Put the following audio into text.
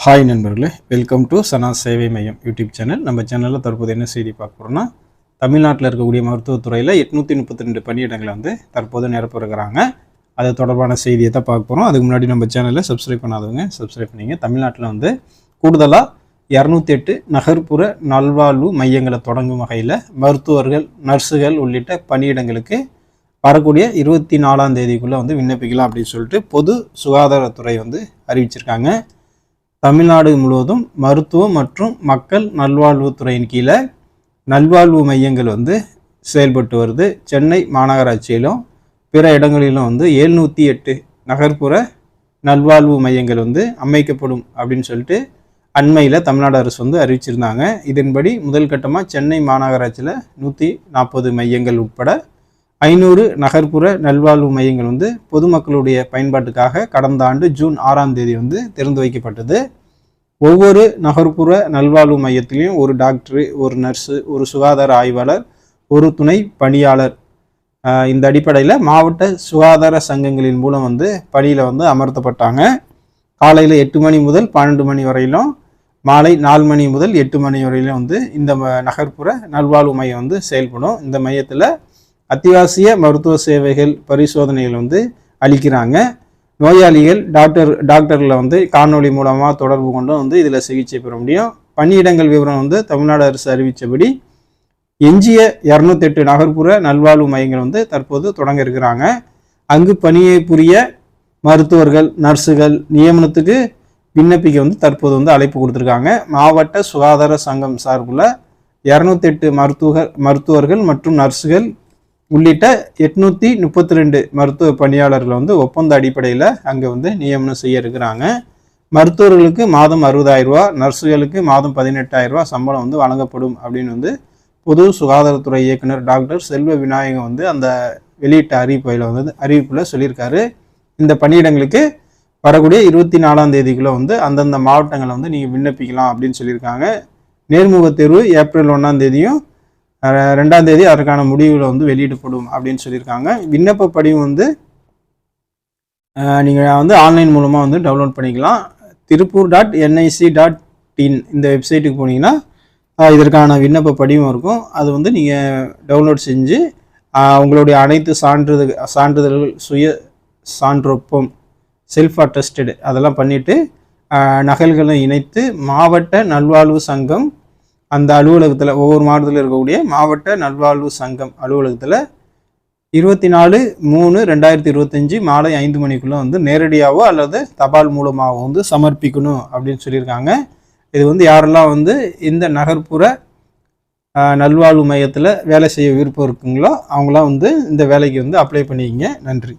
Hi நண்பர்களே welcome to சனா சேவை மையம் யூடியூப் சேனல் நம்ம சேனலில் தற்போது என்ன செய்தி பார்க்க போகிறோம்னா தமிழ்நாட்டில் இருக்கக்கூடிய மருத்துவத்துறையில் எட்நூற்றி முப்பத்தி ரெண்டு பணியிடங்களை வந்து தற்போது நிரப்பிருக்கிறாங்க அது தொடர்பான செய்தியை தான் பார்க்க போகிறோம் அதுக்கு முன்னாடி நம்ம சேனலில் சப்ஸ்கிரைப் பண்ணாதவங்க சப்ஸ்கிரைப் பண்ணிங்க. தமிழ்நாட்டில் வந்து கூடுதலாக இரநூத்தி எட்டு நகர்ப்புற நல்வாழ்வு மையங்களை தொடங்கும் வகையில் மருத்துவர்கள் நர்ஸுகள் உள்ளிட்ட பணியிடங்களுக்கு வரக்கூடிய இருபத்தி நாலாம் தேதிக்குள்ளே வந்து விண்ணப்பிக்கலாம் அப்படின்னு சொல்லிட்டு பொது சுகாதாரத்துறை வந்து அறிவிச்சிருக்காங்க. தமிழ்நாடு முழுவதும் மருத்துவம் மற்றும் மக்கள் நல்வாழ்வுத்துறையின் கீழே நல்வாழ்வு மையங்கள் வந்து செயல்பட்டு வருது. சென்னை மாநகராட்சியிலும் பிற இடங்களிலும் வந்து எழுநூற்றி எட்டு நகர்ப்புற நல்வாழ்வு மையங்கள் வந்து அமைக்கப்படும் அப்படின்னு சொல்லிட்டு அண்மையில் தமிழ்நாடு அரசு வந்து அறிவிச்சிருந்தாங்க. இதன்படி முதல் கட்டமாக சென்னை மாநகராட்சியில் நூற்றி நாற்பது மையங்கள் உட்பட ஐநூறு நகர்ப்புற நல்வாழ்வு மையங்கள் வந்து பொதுமக்களுடைய பயன்பாட்டுக்காக கடந்த ஆண்டு ஜூன் ஆறாம் தேதி வந்து திறந்து வைக்கப்பட்டது. ஒவ்வொரு நகர்ப்புற நல்வாழ்வு மையத்திலையும் ஒரு டாக்டரு ஒரு நர்ஸு ஒரு சுகாதார ஆய்வாளர் ஒரு துணை பணியாளர் இந்த அடிப்படையில் மாவட்ட சுகாதார சங்கங்களின் மூலம் வந்து பணியில் வந்து அமர்த்தப்பட்டாங்க. காலையில் எட்டு மணி முதல் பன்னெண்டு மணி வரையிலும் மாலை நாலு மணி முதல் எட்டு மணி வரையிலும் வந்து இந்த ம- நகர்ப்புற நல்வாழ்வு மையம் வந்து செயல்படும். இந்த மையத்தில் அத்தியாவசிய மருத்துவ சேவைகள் பரிசோதனைகள் வந்து அளிக்கிறாங்க. நோயாளிகள் டாக்டர் டாக்டரில் வந்து காணொலி மூலமாக தொடர்பு கொண்டும் வந்து இதில் சிகிச்சை பெற முடியும். பணியிடங்கள் விவரம் வந்து தமிழ்நாடு அரசு அறிவித்தபடி எஞ்சிய இரநூத்தெட்டு நகர்ப்புற நல்வாழ்வு மையங்கள் வந்து தற்போது தொடங்க இருக்கிறாங்க. அங்கு பணியை புரிய மருத்துவர்கள் நர்ஸுகள் நியமனத்துக்கு விண்ணப்பிக்க வந்து தற்போது வந்து அழைப்பு கொடுத்துருக்காங்க. மாவட்ட சுகாதார சங்கம் சார்புள்ள இரநூத்தெட்டு மருத்துவ மருத்துவர்கள் மற்றும் நர்ஸுகள் உள்ளிட்ட எட்நூற்றி முப்பத்தி ரெண்டு மருத்துவ பணியாளர்கள் வந்து ஒப்பந்த அடிப்படையில் அங்கே வந்து நியமனம் செய்ய இருக்கிறாங்க. மருத்துவர்களுக்கு மாதம் அறுபதாயிரரூபா நர்ஸுகளுக்கு மாதம் பதினெட்டாயிரரூபா சம்பளம் வந்து வழங்கப்படும் அப்படின்னு வந்து பொது சுகாதாரத்துறை இயக்குனர் டாக்டர் செல்வ விநாயகம் வந்து அந்த வெளியிட்ட அறிவிப்பையில் வந்து அறிவிப்பில் சொல்லியிருக்காரு. இந்த பணியிடங்களுக்கு வரக்கூடிய இருபத்தி நாலாம் தேதிக்குள்ளே வந்து அந்தந்த மாவட்டங்களை வந்து நீங்கள் விண்ணப்பிக்கலாம் அப்படின்னு சொல்லியிருக்காங்க. நேர்முக தேர்வு ஏப்ரல் ஒன்றாம் தேதியும் ரெண்டாம் தேதி அதற்கான முடிவில் வந்து வெளியிடப்படும் அப்படின்னு சொல்லியிருக்காங்க. விண்ணப்ப படிவம் வந்து நீங்கள் வந்து ஆன்லைன் மூலமாக வந்து டவுன்லோட் பண்ணிக்கலாம். Tiruppur dot NIC dot in இந்த வெப்சைட்டுக்கு போனீங்கன்னா இதற்கான விண்ணப்ப படிவம் இருக்கும். அது வந்து நீங்கள் டவுன்லோட் செஞ்சு உங்களுடைய அனைத்து சான்றிதழ் சான்றிதழ்கள் சுய சான்றொப்பம் செல்ஃப் அட்டஸ்டடு அதெல்லாம் பண்ணிவிட்டு நகல்களை இணைத்து மாவட்ட நல்வாழ்வு சங்கம் அந்த அலுவலகத்தில் ஒவ்வொரு மாவட்டத்தில் இருக்கக்கூடிய மாவட்ட நல்வாழ்வு சங்கம் அலுவலகத்தில் இருபத்தி நாலு மூணு ரெண்டாயிரத்தி இருபத்தஞ்சி மாலை ஐந்து மணிக்குள்ளே வந்து நேரடியாகவோ அல்லது தபால் மூலமாகவோ வந்து சமர்ப்பிக்கணும் அப்படின்னு சொல்லியிருக்காங்க. இது வந்து யாரெல்லாம் வந்து இந்த நகர்ப்புற நல்வாழ்வு மையத்தில் வேலை செய்ய விருப்பம் இருக்குங்களோ அவங்களாம் வந்து இந்த வேலைக்கு வந்து அப்ளை பண்ணிக்கங்க. நன்றி.